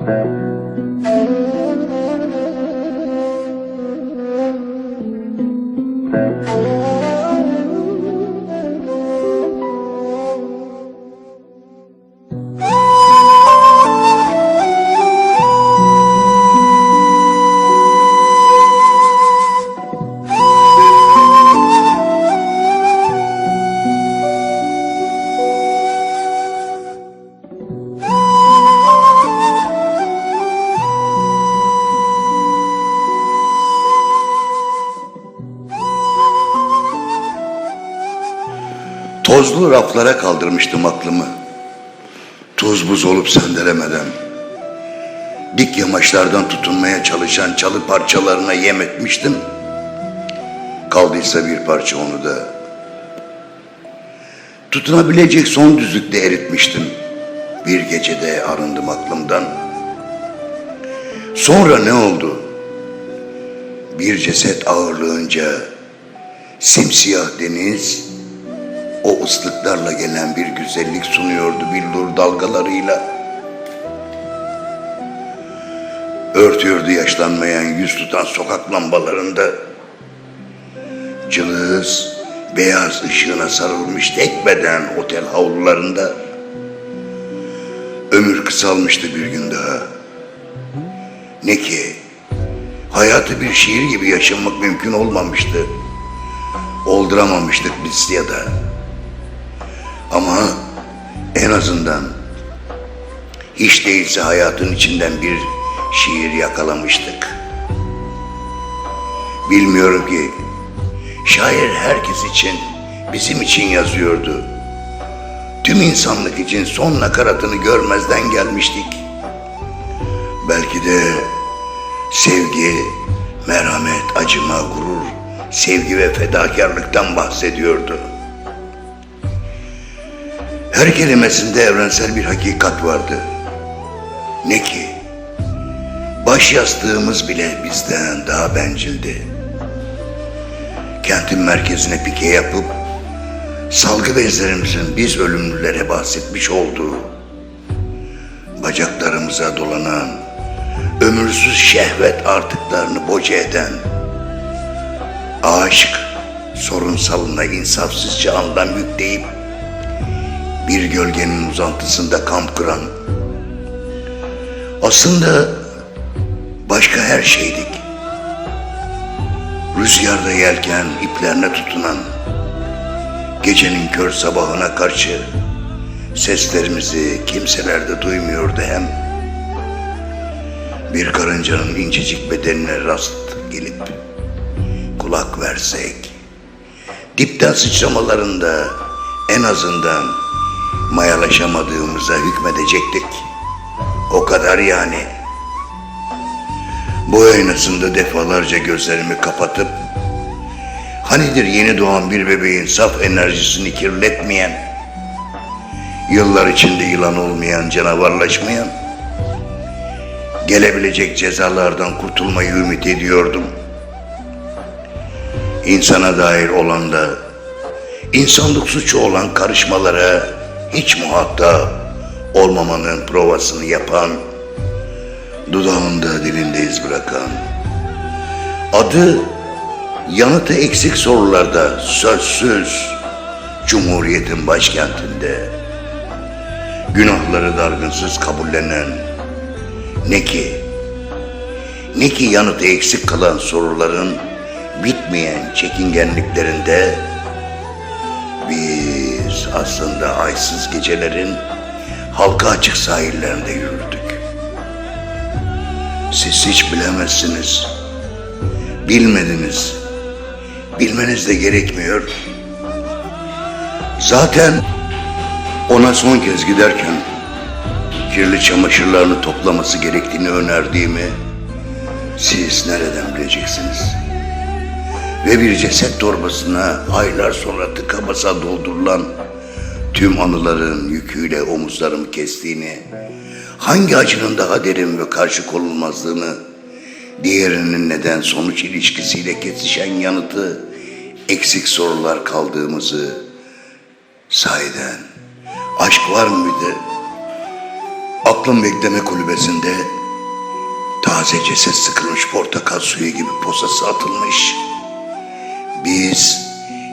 Thank you. Tozlu raflara kaldırmıştım aklımı. Tuz buz olup sendelemeden. Dik yamaçlardan tutunmaya çalışan çalı parçalarına yem etmiştim. Kaldıysa bir parça onu da. Tutunabilecek son düzlükte eritmiştim. Bir gecede arındım aklımdan. Sonra ne oldu? Bir ceset ağırlığınca simsiyah deniz, o ıslıklarla gelen bir güzellik sunuyordu billur dalgalarıyla. Örtüyordu yaşlanmayan yüz tutan sokak lambalarında. Cılız, beyaz ışığına sarılmış tek beden otel havlularında. Ömür kısalmıştı bir gün daha. Ne ki, hayatı bir şiir gibi yaşamak mümkün olmamıştı. Olduramamıştık biz ya da. Ama en azından hiç değilse hayatın içinden bir şiir yakalamıştık. Bilmiyorum ki şair herkes için, bizim için yazıyordu. Tüm insanlık için son nakaratını görmezden gelmiştik. Belki de sevgi, merhamet, acıma, gurur, sevgi ve fedakarlıktan bahsediyordu. Her kelimesinde evrensel bir hakikat vardı. Ne ki? Baş yastığımız bile bizden daha bencildi. Kentin merkezine pike yapıp salgı bezlerimizin biz ölümlülere bahsetmiş olduğu, bacaklarımıza dolanan, ömürsüz şehvet artıklarını boca eden, aşk sorunsalına insafsızca anlam yükleyip bir gölgenin uzantısında kamp kuran, aslında başka her şeydik. Rüzgarda yelken iplerine tutunan, gecenin kör sabahına karşı seslerimizi kimseler de duymuyordu hem. Bir karıncanın incecik bedenine rast gelip kulak versek, dipten sıçramalarında en azından mayalaşamadığımıza hükmedecektik. O kadar yani. Bu aynasında defalarca gözlerimi kapatıp hanidir yeni doğan bir bebeğin saf enerjisini kirletmeyen, yıllar içinde yılan olmayan, canavarlaşmayan, gelebilecek cezalardan kurtulmayı ümit ediyordum. İnsana dair olan da, insanlık suçu olan karışmalara hiç muhatap olmamanın provasını yapan, dudağında dilinde iz bırakan, adı yanıtı eksik sorularda sözsüz Cumhuriyet'in başkentinde günahları dargınsız kabullenen ne ki ne ki yanıtı eksik kalan soruların bitmeyen çekingenliklerinde biz aslında aysız gecelerin halka açık sahillerinde yürürdük. Siz hiç bilemezsiniz. Bilmediniz. Bilmeniz de gerekmiyor. Zaten ona son kez giderken kirli çamaşırlarını toplaması gerektiğini önerdiğimi siz nereden bileceksiniz? Ve bir ceset torbasına aylar sonra tıka basa doldurulan tüm anıların yüküyle omuzlarımı kestiğini, hangi acının daha derin ve karşı konulmazlığını, diğerinin neden sonuç ilişkisiyle kesişen yanıtı, eksik sorular kaldığımızı, sahiden aşk var mıydı? Aklım bekleme kulübesinde taze ceset sıkılmış portakal suyu gibi posası atılmış. Biz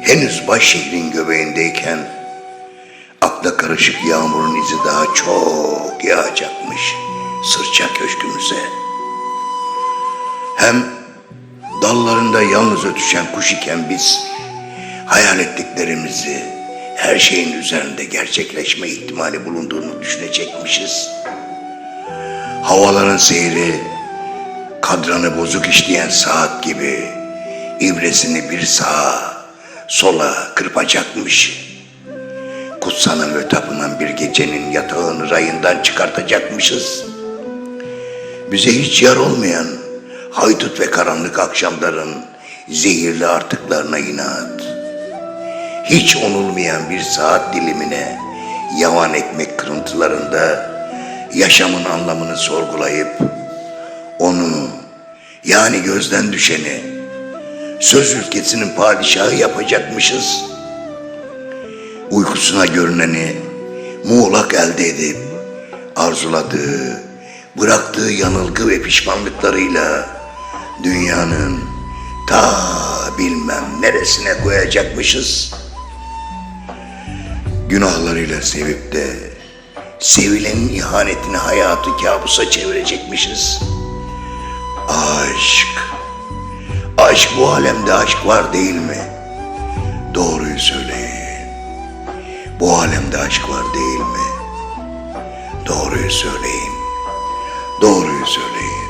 henüz baş şehrin göbeğindeyken akla karışık yağmurun izi daha çok yağacakmış sırça köşkümüze. Hem dallarında yalnız ötüşen kuş iken biz hayal ettiklerimizi her şeyin üzerinde gerçekleşme ihtimali bulunduğunu düşünecekmişiz. Havaların seyri kadranı bozuk işleyen saat gibi ibresini bir sağa sola kırpacakmış. Kutsanan ve tapınan bir gecenin yatağını rayından çıkartacakmışız. Bize hiç yar olmayan haydut ve karanlık akşamların zehirli artıklarına inat. Hiç onulmayan bir saat dilimine yavan ekmek kırıntılarında yaşamın anlamını sorgulayıp onu yani gözden düşeni söz ülkesinin padişahı yapacakmışız. Uykusuna görüneni muğlak elde edip arzuladığı, bıraktığı yanılgı ve pişmanlıklarıyla dünyanın ta bilmem neresine koyacakmışız. Günahlarıyla sevip de sevilenin ihanetini hayatı kabusa çevirecekmişiz. Aşk. Aşk bu alemde aşk var değil mi? Doğruyu söyleyin. Bu alemde aşk var değil mi? Doğruyu söyleyin. Doğruyu söyleyin.